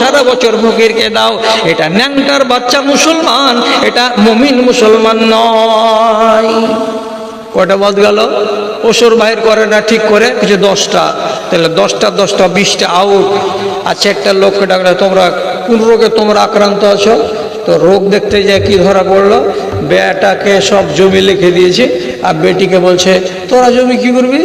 সারা বছর ফকিরকে দাও, এটা ন্যাংটার বাচ্চা মুসলমান, এটা মমিন মুসলমান নয়। কটা বদ গেল? ওসর বাহির করে না, ঠিক করে, কিছু দশটা। তাহলে দশটা দশটা, বিশটা আউট আচ্ছা একটা লোককে ডাকলে তোমরা, কোন রোগে তোমরা আক্রান্ত আছো? তো রোগ দেখতে যায় কি ধরা পড়ল? বেটাকে সব জমি লিখে দিয়েছে, আর বেটিকে বলছে, তোরা জমি কি করবি?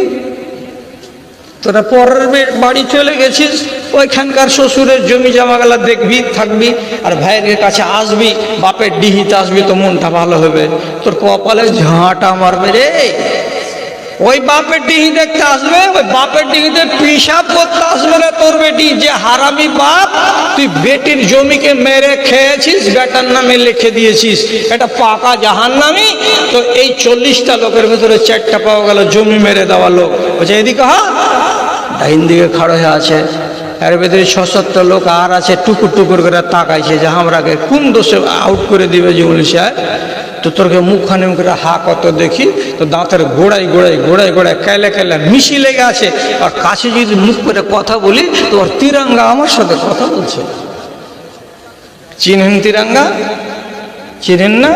তোরা পরের বাড়ি চলে গেছিস ওইখানকার শ্বশুরের জমি জামাগুলা দেখবি, থাকবি, আর ভাইয়ের কাছে আসবি, বাপের ডিহিতে আসবি, তো মনটা ভালো হবে। তোর কপালে ঝাঁটা মারবে রে। ওই বাপের ডিহি দেখতে আসবে, ওই বাপের ডিহিতে পিসাব করতে আসবে না তোর বেটি। যে হারামি বাপ, তুই বেটির জমিকে মেরে খেয়েছিস, বেটার নামে লিখে দিয়েছিস। এটা পাকা জাহান নামি তো এই চল্লিশটা লোকের ভেতরে চারটা পাওয়া গেল, জমি মেরে দেওয়া লোক। বলছে, এদিকে হা ডাইন দিকে খাড়ো হয়ে আছে। এর ভেতরে সত্তর লোক আর আছে, টুকুর টুকুর করে তাকাইছে, যে আমরাকে কোন দোষে আউট করে দিবে জীবন সাহেব তো তোরকে মুখখানে করে হা কত দেখি, তো দাঁতের গোড়াই গোড়াই গোড়াই গোড়ায় কেলে কেলে মিশি লেগে আছে। আর কাছে যদি মুখ করে কথা বলি, তো ওর তিরঙ্গা আমার সাথে কথা বলছে। চিনেন তিরঙ্গা? চিনেন না?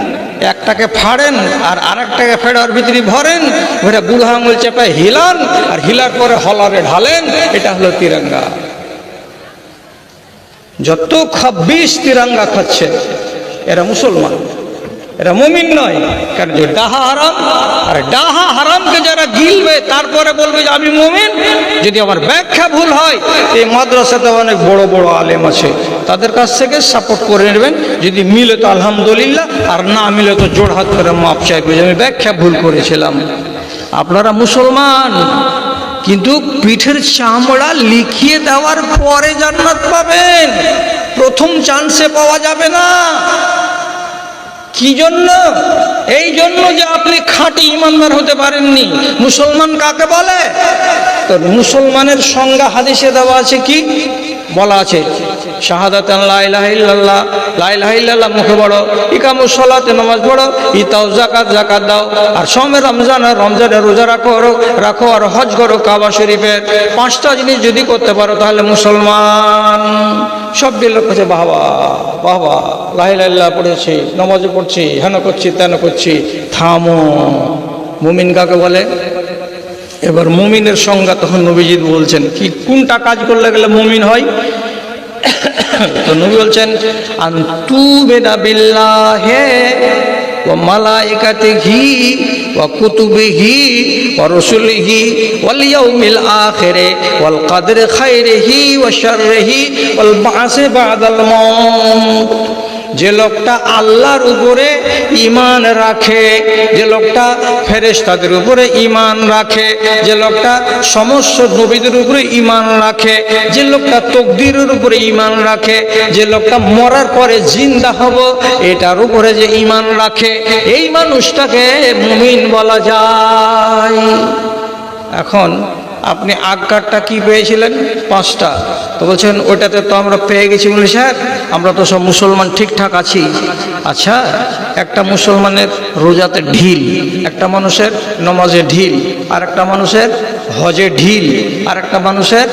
একটাকে ফাড়েন আর আরেকটাকে ফেড়ে ওর ভিতরে ভরেন, ভরে বুড়ো আঙুল চেপে হিলান, আর হিলার পরে হলারে ঢালেন, এটা হলো তিরঙ্গা। যত খাব্বিশ তিরঙ্গা খাচ্ছে, এরা মুসলমান। এরা মুমিন নয়, কারণ যে ডাহা হারাম, আর ডাহা হারামকে যারা গিলবে, তারপরে বলবে যে আমি মুমিন। যদি আমার ব্যাখ্যা ভুল হয়, এই মাদ্রাসাতে অনেক বড় বড় আলেম আছে, তাদের কাছ থেকে সাপোর্ট করে নেবেন। যদি মিলে তো আলহামদুলিল্লাহ, আর না মিলে তো জোড় হাত করে মাপ চাইবে। যে আমি ব্যাখ্যা ভুল করেছিলাম। আপনারা মুসলমান কিন্তু পিঠের চামড়া লিখিয়ে দেওয়ার পরে জান্নাত পাবেন। প্রথম চান্সে পাওয়া যাবে না। কি জন্য? এই জন্য যে আপনি খাঁটি ইমানদার হতে পারেননি। মুসলমান কাকে বলে? তো মুসলমানের সংজ্ঞা হাদিসে দেওয়া আছে কি? বলা আছে শাহাদাত লাইলাহিল্লাহ লাইলাহিল্লাহ মুখে ইকামু সলাতে, নামাজ পড়ো ইতাও জাকাত জাকাত দাও, আর রমজান আর রমজানে রোজা রাখো রাখো আর হজ করো কাবা শরীফের পাঁচটা জিনিস যদি করতে পারো তাহলে মুসলমান, সব বাবা পড়েছি নমাজে পড়ছি, হেন করছি, তেন করছি, থামো। মুমিন কাকে বলে? এবার মুমিনের সংজ্ঞা তখন নবীজিৎ বলছেন, কি কোনটা কাজ করলে গেলে মুমিন হয়? তো নবী বলছেন আন্তু বেদা বিল্লাহে ও মালাইকাতিহি ও কুতুবিহি ও রসুলিহি ওয়াল ইয়াউমিল আখিরে ওয়াল কদরি খাইরিহি ওয়া শাররিহি ওয়াল বাসে বাদাল মাউত। যে লোকটা আল্লাহর উপরে ইমান রাখে, যে লোকটা ফেরেশতাদের উপরে ইমান রাখে, যে লোকটা সমস্ত নবীদের উপরে ইমান রাখে, যে লোকটা তকদিরের উপরে ইমান রাখে, যে লোকটা মরার পরে জিন্দা হব, এটার উপরে যে ইমান রাখে, এই মানুষটাকে মুমিন বলা যায়। এখন আপনি আজ্ঞারটা কি পেয়েছিলেন? পাঁচটা। তো বলছেন, ওইটাতে তো আমরা পেয়ে গেছি বলে, স্যার। আমরা তো সব মুসলমান ঠিকঠাক আছি। আচ্ছা একটা মুসলমানের রোজাতে ঢিল, একটা মানুষের নমাজে ঢিল, আর একটা মানুষের হজে ঢিল, আর একটা মানুষের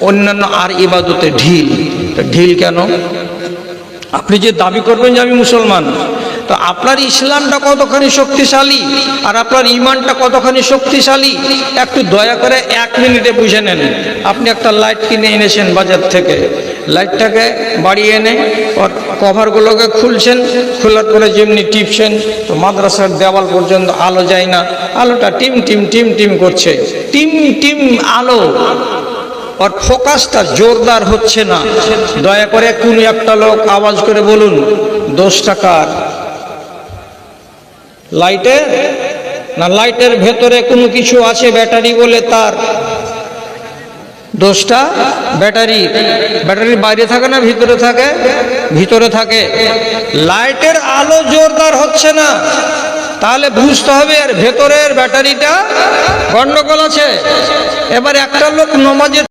অন্যান্য আর ইবাদতে ঢিল। ঢিল কেন? আপনি যে দাবি করবেন যে আমি মুসলমান তো আপনার ইসলামটা কতখানি শক্তিশালী আর আপনার ইমানটা কতখানি শক্তিশালী? একটু দয়া করে এক মিনিটে বুঝে নেন। আপনি একটা লাইট কিনে এনেছেন বাজার থেকে। লাইটটাকে বাড়িয়ে এনে কভারগুলোকে খুলছেন। খোলার পরে যেমনি টিপছেন, তো মাদ্রাসার দেওয়াল পর্যন্ত আলো যায় না। আলোটা টিম টিম টিম টিম করছে। টিম টিম আলো। ওর ফোকাসটা জোরদার হচ্ছে না। দয়া করে কোনো একটা লোক আওয়াজ করে বলুন দশ টাকার লাইটের না, লাইটের ভেতরে কোনো কিছু আছে ব্যাটারি বলে তার? দোষটা ব্যাটারি। ব্যাটারি বাইরে থাকে না, ভিতরে থাকে? ভিতরে থাকে। লাইটের আলো জোরদার হচ্ছে না। তাহলে বুঝতে হবে আর ভেতরের ব্যাটারিটা গন্ডগোল আছে। এবার একটা লোক নমাজের